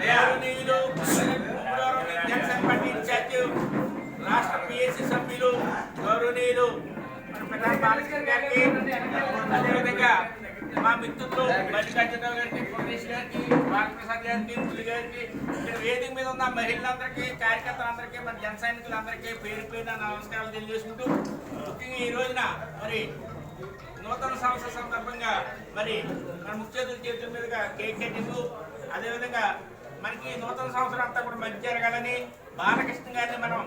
గౌరవనీయులు Janasena party incharge రాష్ట్ర PSC సభ్యులు గౌరవనీయులు మా మిత్రులు మల్లికార్జునరావు గారికి పురేష్ గారికి బాలప్రసాద్ గారికి పులి గారికి ఇక్కడ వేదిక మీద ఉన్న మహిళలందరికీ కార్యకర్తలందరికీ మన జన సైనికులందరికీ పేరు పేరున నమస్కారాలు తెలియజేసుకుంటూ ముఖ్యంగా ఈ రోజున మరి నూతన సంవత్సర సందర్భంగా మరి మన ముఖ్య చేతుల మీదుగా కేక్ కట్టిండు. అదేవిధంగా మనకి నూతన సంవత్సరం అంతా కూడా మంచి జరగాలని బాలకృష్ణ గారిని మనం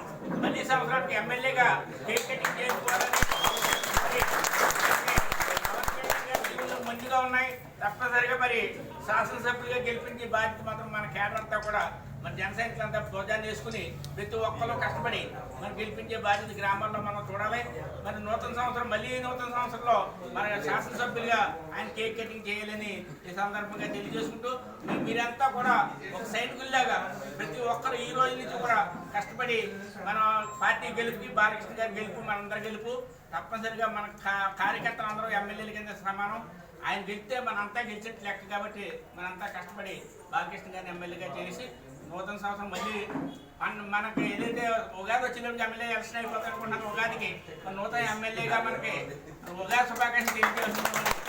మళ్ళీ సంవత్సరానికి ఎమ్మెల్యేగా కేక్ కటింగ్ చేసుకోవాలని మంచిగా ఉన్నాయి. తప్పనిసరిగా మరి శాసనసభ్యులుగా గెలిపించే బాధ్యత మాత్రం మన కేడర్ అంతా కూడా మన జన సైనికులంతా భోజనాన్ని వేసుకుని ప్రతి ఒక్కరు కష్టపడి మనం గెలిపించే బాధ్యత గ్రామాల్లో మనం చూడాలి. మరి నూతన సంవత్సరం మళ్ళీ నూతన సంవత్సరంలో మన శాసనసభ్యులుగా ఆయన కేక్ కటింగ్ చేయాలని ఈ సందర్భంగా తెలియజేసుకుంటూ మీరంతా కూడా ఒక సైనికుల్లాగా ప్రతి ఒక్కరు ఈ రోజు నుంచి కూడా కష్టపడి మనం పార్టీ గెలుపుకి బాలకృష్ణ గారి గెలుపు మనందరి గెలుపు తప్పనిసరిగా మన కార్యకర్తలు అందరూ ఎమ్మెల్యేల కింద సమానం. ఆయన గెలిస్తే మనంతా గెలిచేట్టు లెక్క కాబట్టి మనంతా కష్టపడి బాలకృష్ణ గారిని ఎమ్మెల్యేగా చేసి నూతన సంవత్సరం మళ్ళీ మన మనకి ఏదైతే ఉగాది వచ్చినప్పుడు ఎమ్మెల్యే ఎలక్షన్ అయిపోతారు ఉగాదికి నూతన ఎమ్మెల్యేగా మనకి ఉగాది శుభాకాంక్షలు తెలియజేస్తున్నాం